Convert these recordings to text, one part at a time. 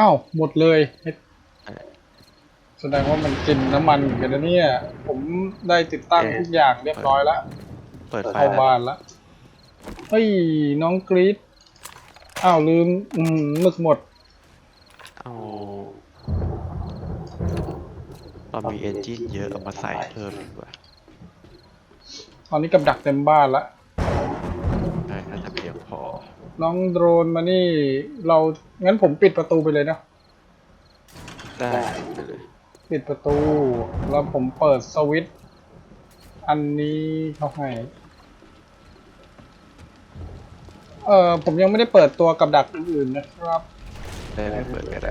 อ้าวหมดเลยเออแสดงว่ามันกินน้ำมันเหมือนกันนะเนี่ย ผมได้ติดตั้งทุกอย่างเรียบร้อยแล้วเปิดไฟเข้าแล้วบ้านแล้วเฮ้ยน้องกรีดอ้าวลืม อืมหมึกหมดเอาเรามีเอนจินเยอะเอามาใส่เพิ่มดีกว่า ตอนนี้กับดักเต็มบ้านละ น้องโดรนมานี่ เรางั้นผมปิดประตูไปเลยนะ ได้ไปเลยปิดประตู แล้วผมเปิดสวิตช์อันนี้เขาให้ เออผมยังไม่ได้เปิดตัวกับดักอื่นๆนะครับ ได้ไม่เปิดก็ได้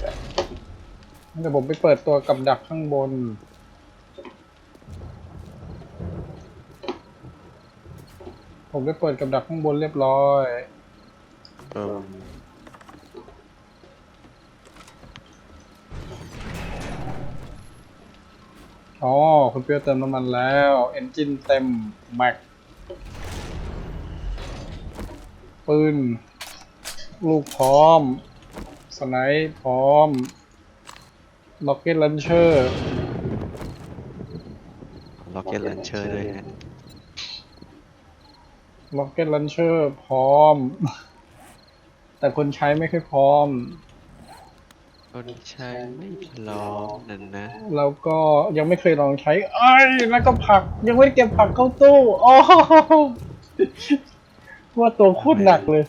เดี๋ยวผมไปเปิดตัวกับดักข้างบน ผมได้เปิดกับดักข้างบนเรียบร้อย เอออ๋อคุณเปียวเติมน้ำมันแล้ว เอนจินเต็ม แม็ก ปืน ลูกพร้อม สไนป์พร้อมล็อกเก็ตลันเชอร์ล็อกเก็ตลันเชอร์ด้วยฮะล็อกเก็ตลันเชอร์พร้อม แต่คนใช้ไม่ค่อยพร้อม คนใช้ไม่พร้อมนั่นนะ แล้วก็ยังไม่เคยลองใช้ไอ้ยแล้วก็ผัก ยังไม่ได้เก็บผักเข้าตู้โอ้โหว่าตัวโคตรหนักเลย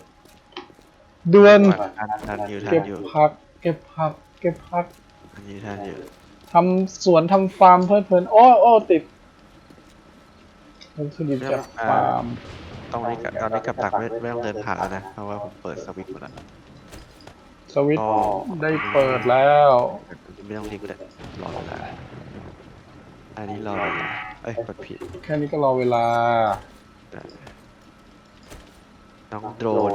เดือน ทันทันอยู่ทัเก็นบอยู่ผัก เก็บผัก เก็บผักทันอยู่ทันอยู่ทำสวนทำฟาร์มเพลินเพลินๆโอ้โอ้ติดวัตถุดิบจากฟาร์ม ตรงนี้กับตอนนี้กับตักไม่ไม่ต้องเดินผ่านแล้วนะ เพราะว่าผมเปิดสวิตช์หมดแล้ว สวิตช์ก็ได้เปิดแล้ว ไม่ต้องรีบก็ได้รอเวลาอันนี้รอเวลาเอ้ยกดผิดแค่นี้ก็รอเวลาได้น้องโดรน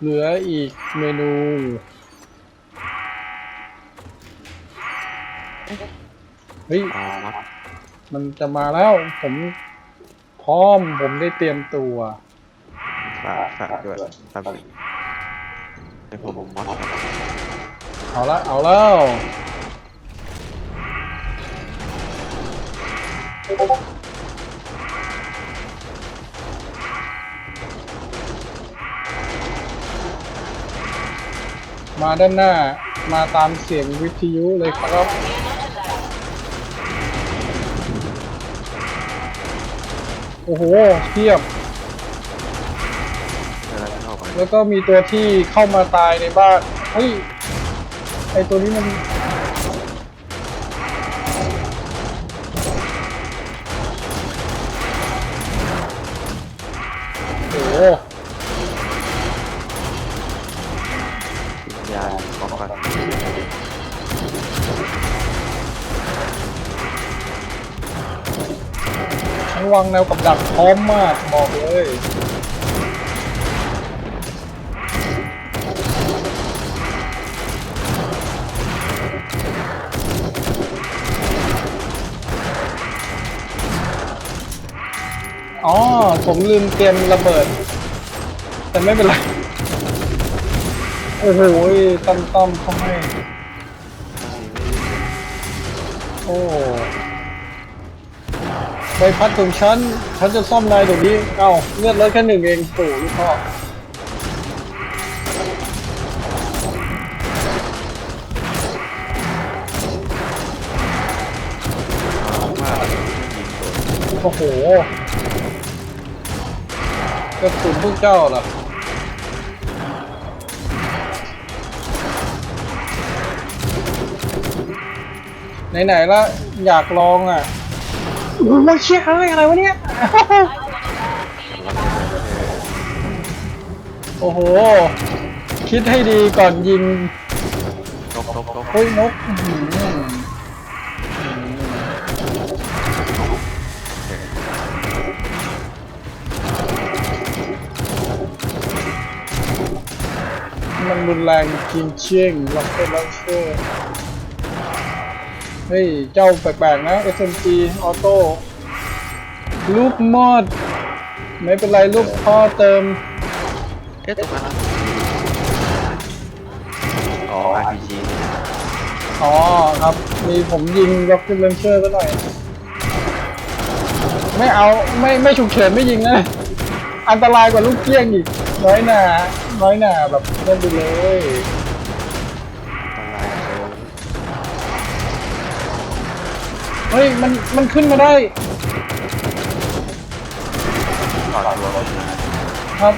เหลืออีกเมนูเฮ้ยเอามัดมันจะมาแล้ว ผมพร้อมผมได้เตรียมตัวฝากฝากด้วยแป๊บหนึงเดี๋ยวผมมอดก่อนเอาละเอาแล้ว มาด้านหน้ามาตามเสียงวิทยุเลยครับ โอ้โหเทียบเวลาที่เข้าไปแล้วก็มีตัวที่เข้ามาตายในบ้านเฮ้ยไอตัวนี้มัน วางแนวกับดักพร้อมมากบอกเลยอ๋อ ผมลืมเตรียมระเบิด แต่ไม่เป็นไร โอ้โหตั้มต้อมเขาให้ โอ้ ใบพัดของฉัน ฉันจะซ่อมนายตรงนี้ เอ้าเลือดเหลดแค่หนึ่งเองโอ้ลูกพ่อว่าโอ้โหกระสุนพวกเจ้าเหรอไหนๆละอยากลองอะ โอ้โหเชี่ยอะไรอะไรวะเนี่ย โอ้โห คิดให้ดีก่อนยิงนกนกนกเฮ้ยนกอื้อหือรุนแรงจริงเชี่ยงล็อกเก็ตลันเชอร์ เฮ้ย เจ้าแปลกๆนะ SMG ออโต้ลูกมอด ไม่เป็นไรลูกพ่อเติม เอ๊ะตรงนั้นนะอ๋อ RPG อ๋อครับ มีผมยิงล็อกเก็ตลันเชอร์ก็หน่อย ไม่เอาไม่ไม่ฉุกเฉินไม่ยิงนะ อันตรายกว่าลูกเกี้ยงอีก น้อยหนาน้อยหนาแบบเล่นไปเลย เฮ้ย มัน มันขึ้นมาได้ต่อตัวกันนะครับ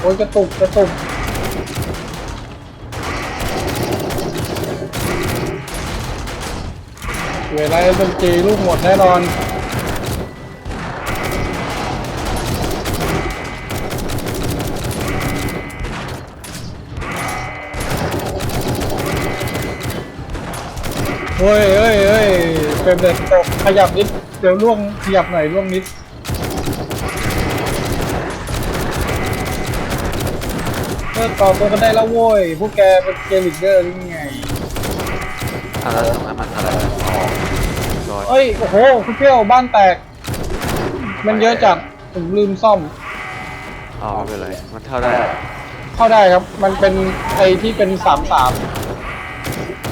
โอ้ยกระตุกกระตุกเวลาเป็นจีลูกหมดแน่นอน เฮ้ยเฮ้ยเฮ้ยเป็นเด็ดตกขยับนิด เดี๋ยวล่วงขยับหน่อยล่วงนิดเลิกต่อตัวกันได้แล้วโว้ย พวกแกเป็นเกมลิกเดอร์หรือไงอะแล้วตรงนั้นมันอะไรอ๋อรอยเอ้ย โอ้โหคุณเปรี้ยวบ้านแตก มันเยอะจัด ผมลืมซ่อม อ๋อไม่เป็นไร มันเท่าได้ เข้าได้ครับ มันเป็นไอที่เป็นสามสาม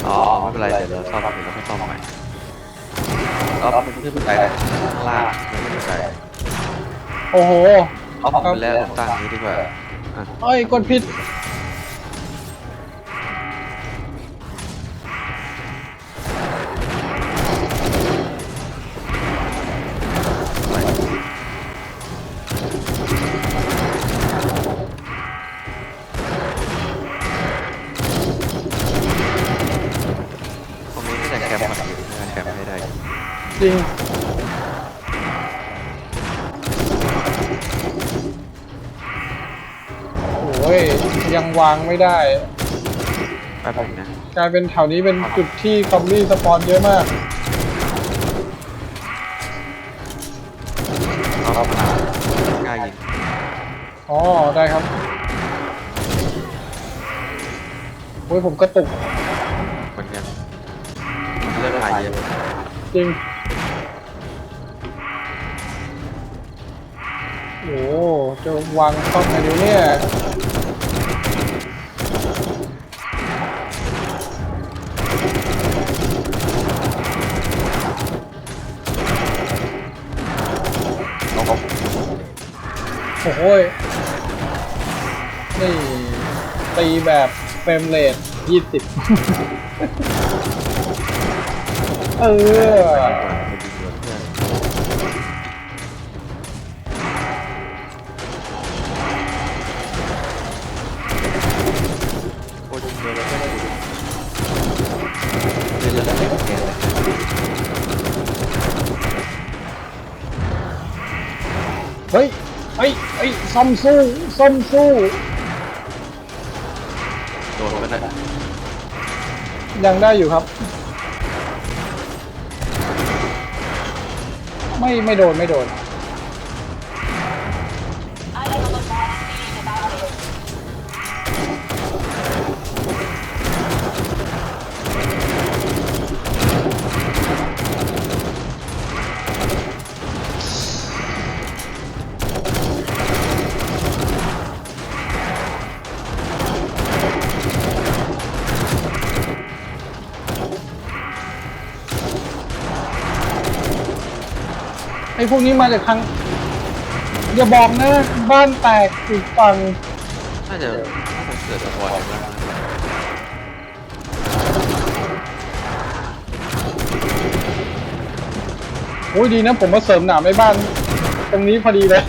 อ๋อไม่เป็นไรเดี๋ยวเราซ่อมเดี๋ยวเราค่อยซ่อมใหม่อ๋อมันขึ้นไปข้างล่างมันขึ้นไปโอ้โหเอาผมไปแล้วผมตั้งนี้ดีกว่าอะเอ้ยกดผิด ริงโอ้ยยังวางไม่ได้แป๊บนึงนะกลายเป็นแถวนี้เป็นจุดที่ซอมบี้สปอนเยอะมากเอาเข้ามากล้ายิงอ๋อได้ครับโอ้ยผมกระตุกเหมือนกันเลือดหายเยอะจริง โอ้จะวางซ่อมไงเดี๋ยวเนี่ยโอ้โหนี่ ตีแบบเฟรมเรทยี่สิบเออ เฮ้ยเฮ้ยเฮ้ยซ่อมสู้ซ่อมสู้โดนก็ได้ยังได้อยู่ครับ ไม่ไม่โดนไม่โดน พวกนี้มาจากทางอย่าบอกนะบ้านแตกอีกฝั่งน่าจะน่าจะเกิดจากบอลนะโอ้ยดีนะผมมาเสริมหนามในบ้าน ตรงนี้พอดีเลย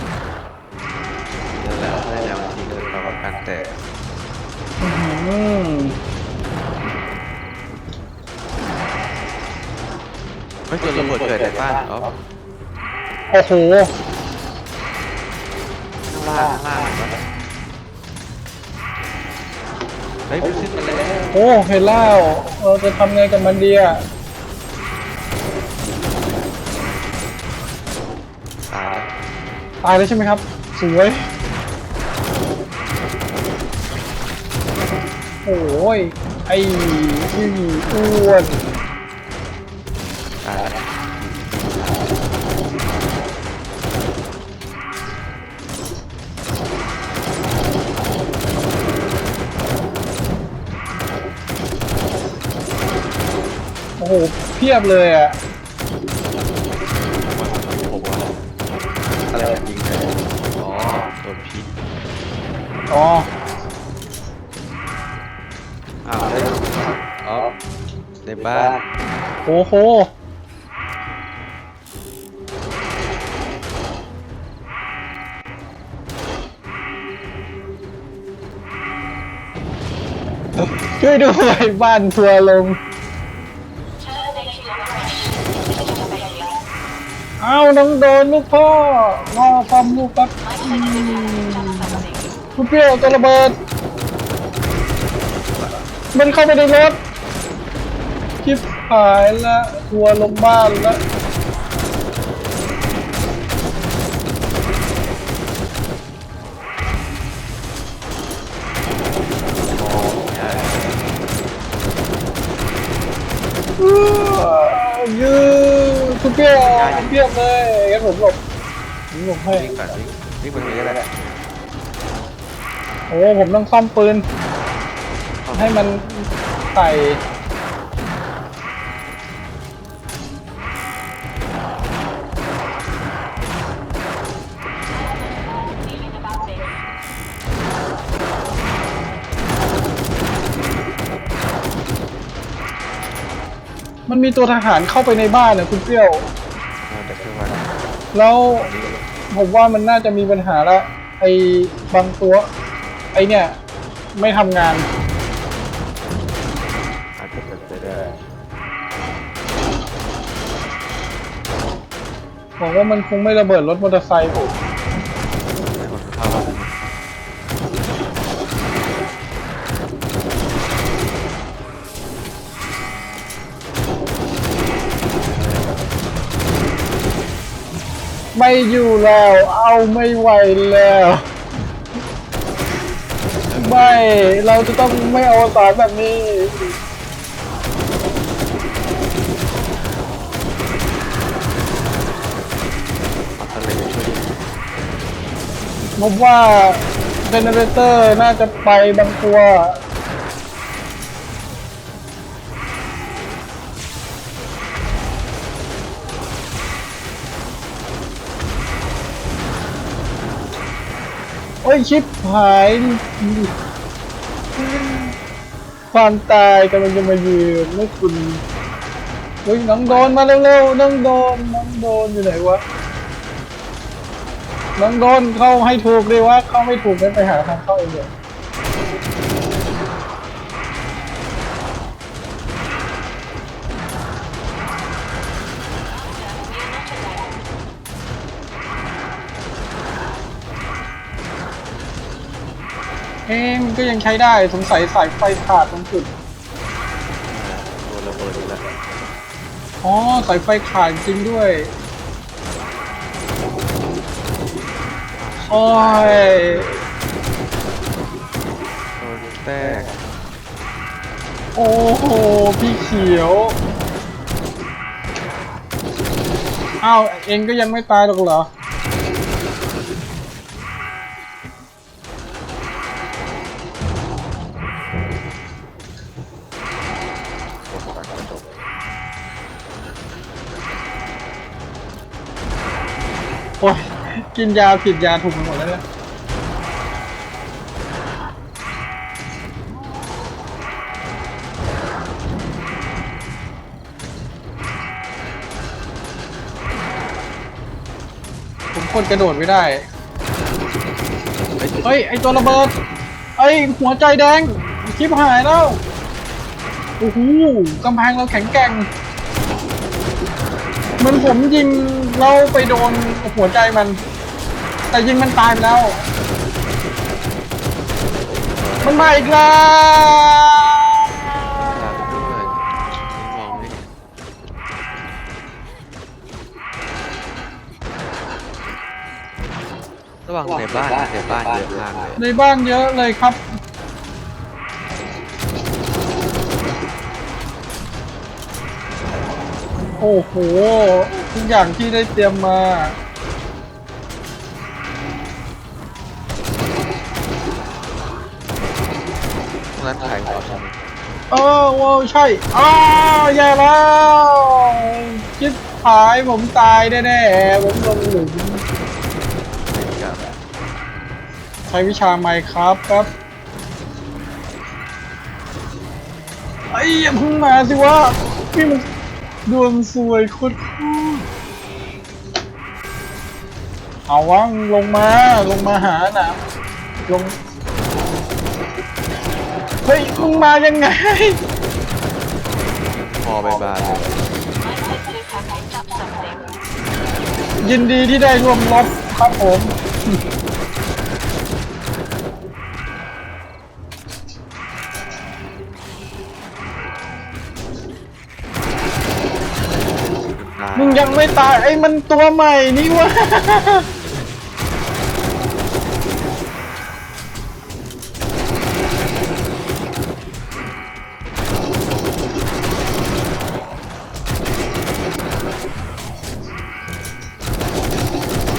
โอ้โหข้างล่างข้างล่างเฮ้ยขึ้นมาแล้วโอ้เห็นแล้วเราจะทำไงกับมันดีอะตายแล้วตายแล้วใช่ไหมครับ สวยโอ้ยไอ้ที่อ้วน พียบเลยอะผมว่าอะไรแบบยิงเลยอ๋อโดนพิษอ๋ออ้าวได้อ๋อในบ้านโอ้โหช่วยด้วยบ้านทัวร์ลง เอาน้องโดนลูกพ่อรอฟอมลูกปั๊บอืมลูกเปรี้ยวจะระเบิด มันเข้าไปในรถคิดหายละทัวร์ลงบ้านละ ยวเปรี้ยวเลยงั้นผมหลบผมหลบให้วิ่งก่อนวิ่งวิ่งบนนี้ก็ได้โอ้ผมต้องซ่อมปืน ให้มันใส่มันมีตัวทหารเข้าไปในบ้านนะคุณเปรี้ยว แล้วผมว่ามันน่าจะมีปัญหาละไอ้บางตัว ไอ้เนี่ย ไม่ทำงาน อาจจะเป็นไปได้บอกว่ามันคงไม่ระเบิดรถมอเตอร์ไซค์ผม ไม่อยู่แล้ว เอาไม่ไหวแล้ว ไม่ เราจะต้องไม่เอาสารแบบนี้เอาทะเลช่วยผมว่าเจเนเรเตอร์น่าจะไปบางตัว อ้ยชิปหายความตายกำลังจะมายืนไม่คุณเฮ้ยน้องโดนมาเร็วๆน้องโดนน้องโดนอยู่ไหนวะน้องโดนเข้าให้ถูกดีวะเข้าไม่ถูกไม่ไปหาทางเข้าเองเดี๋ย เอ๊ะมันก็ยังใช้ได้สงสัยสายไฟขาดตรงจุดตัวระเบิดอีกแล้วอ๋อสายไฟขาดจริงด้วยโอ้ยโดนแตกโอ้โหพี่เขียวอ้าวเองก็ยังไม่ตายหรอกเหรอ กินยาผิดยาถูกไปหมดแล้วเนี่ยผมคนกระโดดไม่ได้ เฮ้ย ไอตัวระเบิดไอหัวใจแดงชิบหายแล้ว โอ้โหกำแพงเราแข็งแกร่งเหมันผมยิงเราไปโดนหัวใจมัน แต่ยิงมันตายไปแล้ว มันมาอีกแล้วตามด้วยมองไห็ระหว่างในบ้านในบ้านเยอะมากเลยในบ้านเยอะเลยครับ โอ้โห ทุกอย่างที่ได้เตรียมมา ออว้าใช่อ้าวแย่แล้วคิดหายผมตายแน่ๆผมลงหลุมไม่กับใช้วิชาไมค์ครับครับไอ้ยอย่าพิ่งมาสิวะพี่มันดวงสวยโคตรเอาวังลงมาลงมาหาหนะลง เฮ้ยมึงมายังไง พอไปบานเลยยินดีที่ได้ร่วมรบครับผมตายมึงยังไม่ตายไอ้มันตัวใหม่นี่วะ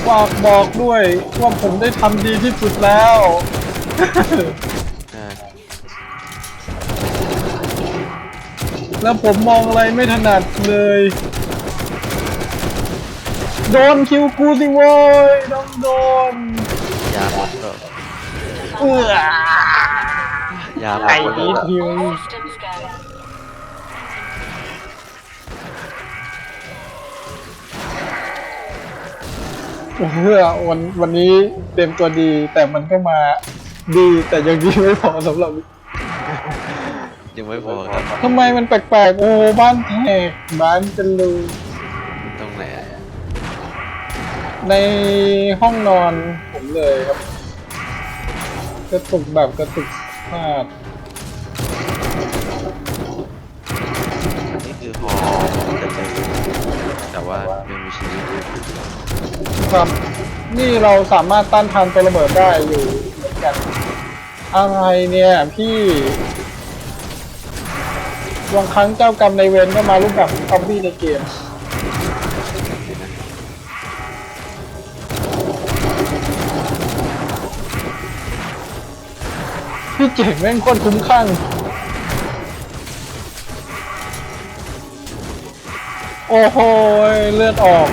ฝากบอกด้วยว่าผมได้ทำดีที่สุดแล้วใช่แล้วผมมองอะไรไม่ถนัดเลย โดนคิวกูสิโว้ยต้องโดนยาหมดก็เอื้อยาหมไอ้ดนิดเดียว Systems go. เพื่อวันวันนี้เต็มตัวดี แต่มันก็มาดีแต่ยังดีไม่พอสำหรับยังไม่พอครับทำไมมันแปลกๆ โอ้บ้านแตกบ้านเป็นรูตรงไหนอะในห้องนอนผมเลยครับกระตุกแบบกระตุกพลาดอันนี้คือฮอแต่เจอแต่ว่ายังมีชีวิตอยู่ ครับ นี่เราสามารถต้านทานตัวระเบิดได้อยู่เหมือนกันอะไรเนี่ยพี่บางครั้งเจ้ากรรมในเวรก็มารูปแบบซอมบี้ในเกมพี่เจ๋งแม่งโคตรคุ้มข้างโอ้โหเลือดออก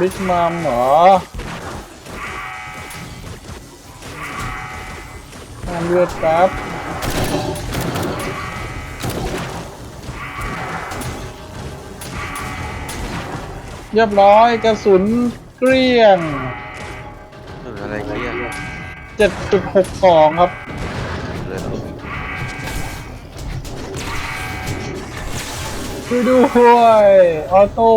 บิ๊กมัมเหรอห้ามเลือดครับเรียบร้อยกระสุนเกลี้ยงหรืออะไรเงี้ย7.62ครับ เลยช่วยด้วยออโต้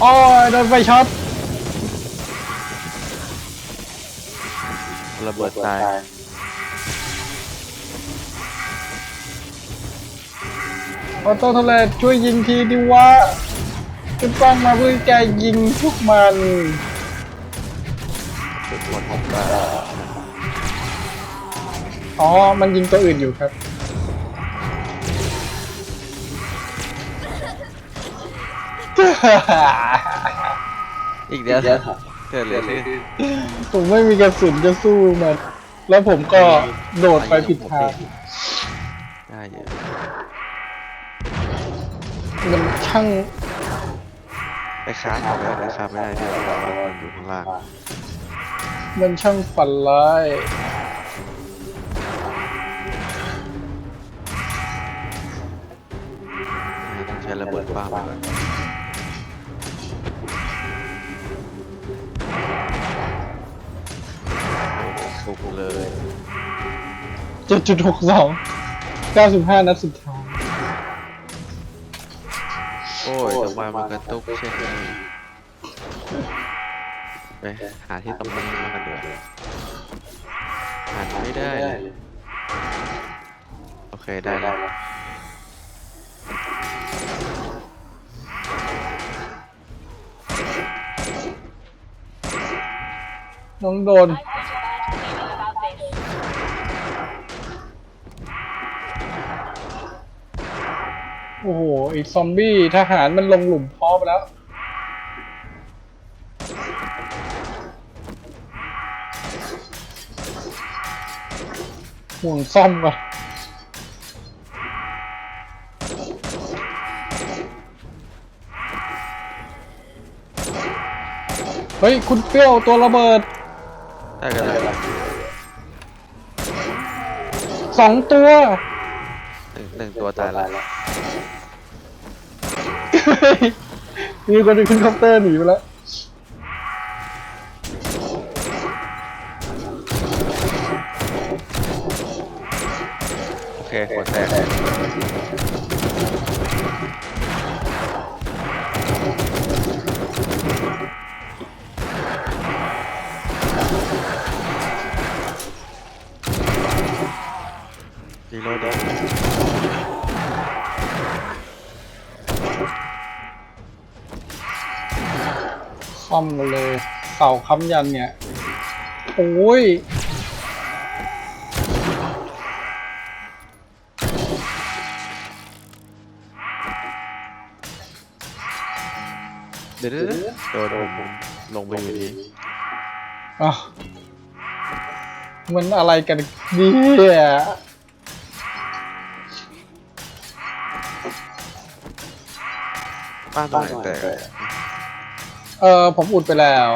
โอ้ยโดนไฟช็อตระเบิดตาย ออโต้ทะเลช่วยยิงทีดิวะจุดป้องมาเพื่อแกยิงพวกมันทุกคนผมก็อ๋อ มันยิงตัวอื่นอยู่ครับ อีกเดียวเกิดเลยขึ้นผมไม่มีกระสุนจะสู้มัน แล้วผมก็โดดไปผิดทางได้เยอะมันช่างไปค้าทำไม่ได้ค้าไม่ได้ที่เรามันอยู่ข้างล่างมันช่างฝันร้ายต้องใช้ระเบิดป้าไปก่อน ฟุกเลย7.62 95นัดสุดท้ายโอ้ยทำไมมันกระตุกเช่นนี้ไปหาที่ตรงนี้มากันเดี๋ยวหาไม่ได้เลยโอเคได้แล้ว น้องโดน โอ้โหอีกซอมบี้ทหารมันลงหลุมพร้อมแล้ว ห่วงซ่อมก่อนเฮ้ย คุณเปี้ยวตัวระเบิด ได้ก็ได้สองตัวหนึ่งหนึ่งตัวตายแล้วมีคนหนึงขึ้นคอปเตอร์หนีไปแล้วโอเคหัวแตก อมกันเลย เสาค้ำยันเนี่ยโอ้ยเดี๋ยวเดี๋ยวเดี๋ยวโดนผมลงไปอยู่ดีอะมันอะไรกันเนี่ยบ้านตรงไหนแตกอะ เออผมอุดไปแล้ว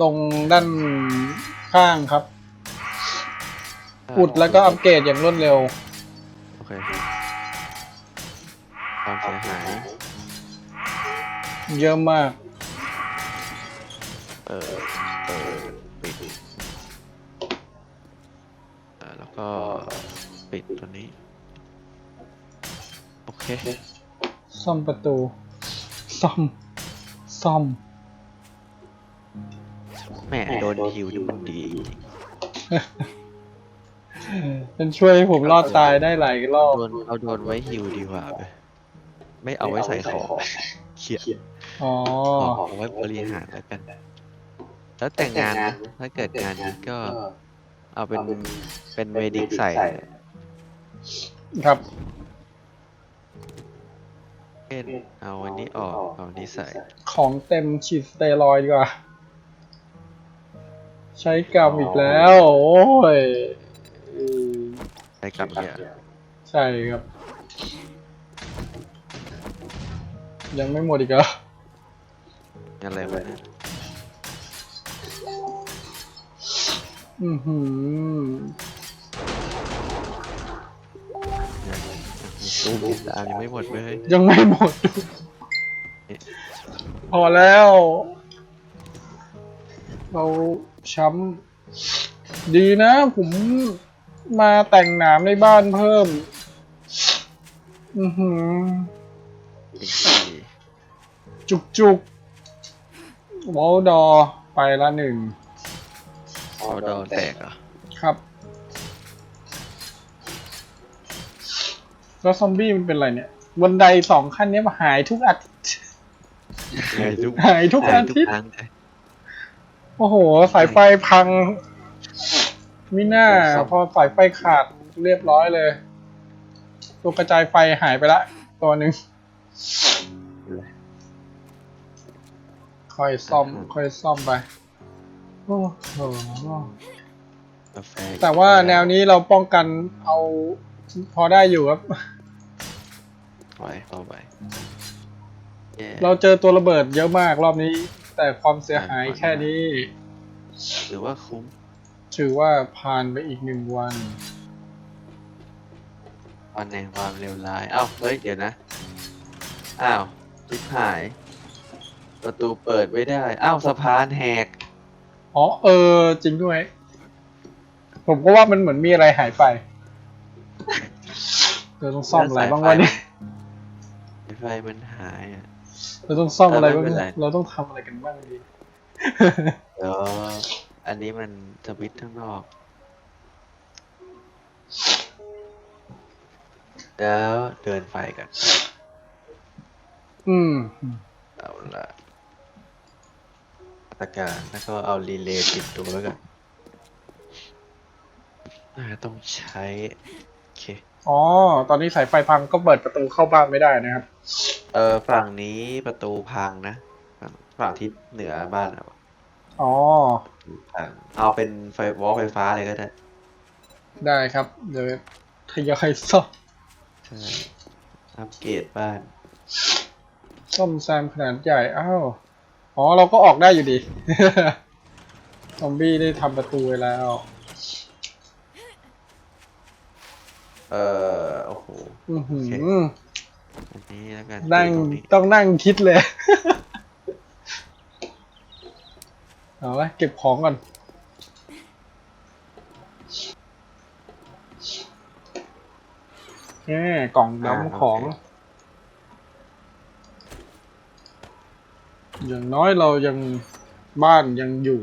ตรงด้านข้างครับอุดแล้วก็อัปเกรดอย่างรวดเร็ว โอเคความเสียหาย เยอะมาก เออเออปิดเออแล้วก็ปิดตัวนี้ โอเค ซ่อมประตู ซ่อม ซ่อม แหม่โดนฮิวนี่มันดีจริงมันช่วยให้ผมรอดตายได้หลายรอบโดนเอาโดนไว้ฮิวดีกว่าเว้ยไม่เอาไว้ใส่ของเขียดอ๋อเอาไว้บริหารแล้วกัน แล้วแต่งงานนะถ้าเกิดงานนี้ก็ เอาเป็นเป็นเวดิกใส่ ครับเช่นเอาอันนี้ออกเอาอันนี้ใส่ ของเต็มฉีดสเตียรอยด์ดีกว่า ใช้กรรมอีกแล้ว โอ้ยอืมใส่กลับเนี่ยใช่ครับ ยังไม่หมดอีกเหรออะไรวะเนี่ยอือหือยังมีตู้มีตามยังไม่หมดเลยยังไม่หมด พอแล้ว เรา ช้ำดีนะ ผมมาแต่งหนามในบ้านเพิ่ม อือหืออีกทีจุกจุกวอลดอไปละหนึ่งเอาดาวแตกเหรอะครับ แล้วซอมบี้มันเป็นอะไรเนี่ยบันไดสองขั้นเนี้ยมาหายทุกอาทิตย์หายทุกหายทุกอาทิตย์ครั้งเลย โอ้โห สายไฟพังมิน่า พอสายไฟขาดเรียบร้อยเลย ตัวกระจายไฟหายไปละ ตัวหนึ่งค่อยซ่อม ค่อยซ่อมไป โอ้โหกาแฟแต่ว่าแนวนี้เราป้องกันเอาพอได้อยู่ครับไว้เข้าไปแย่เราเจอตัวระเบิดเยอะมากรอบนี้ แต่ความเสียหายแค่นี้หรือว่าคุ้ม ถือว่าผ่านไปอีกหนึ่งวัน วันแห่งความเลวร้าย เอ้า เฮ้ย เดี๋ยวนะ อ้าวจิบหาย ประตูเปิดไม่ได้ อ้าว สะพานแหก อ๋อ เออ จริงด้วย ผมก็ว่ามันเหมือนมีอะไรหายไปเราต้องซ่อมอะไรบ้างวะเนี่ยสายไฟมันหายอะ เราต้องซ่อมอะไรบ้างเออไม่เป็นไรเราต้องทำอะไรกันบ้างดีเดี๋ยวอันนี้มันสวิตช์ข้างนอก แล้วเดินไฟกัน อืม เอาละมาตรการแล้วก็เอารีเลย์ติดตัวไว้ก่อนน่าจะต้องใช้ โอเค อ๋อ ตอนนี้สายไฟพังก็เปิดประตูเข้าบ้านไม่ได้นะครับ เออฝั่งนี้ประตูพังนะ ฝั่งฝั่งทิศเหนือบ้านเราอ๋อ พังเอาเป็นไฟวอลไฟฟ้าเลยก็ได้ได้ครับ เดี๋ยวทยอยซ่อมใช่อัปเกรดบ้าน ซ่อมแซมขนาดใหญ่ อ้าว อ๋อ เราก็ออกได้อยู่ดี ซอมบี้ได้ทำประตูไว้แล้ว เออโอ้โห อือหือโอเค อันนี้แล้วกันนั่งตรงนี้ต้องนั่งคิดเลย เอาละเก็บของก่อนแง่กล่องดำของ อย่างน้อยเรายังบ้านยังอยู่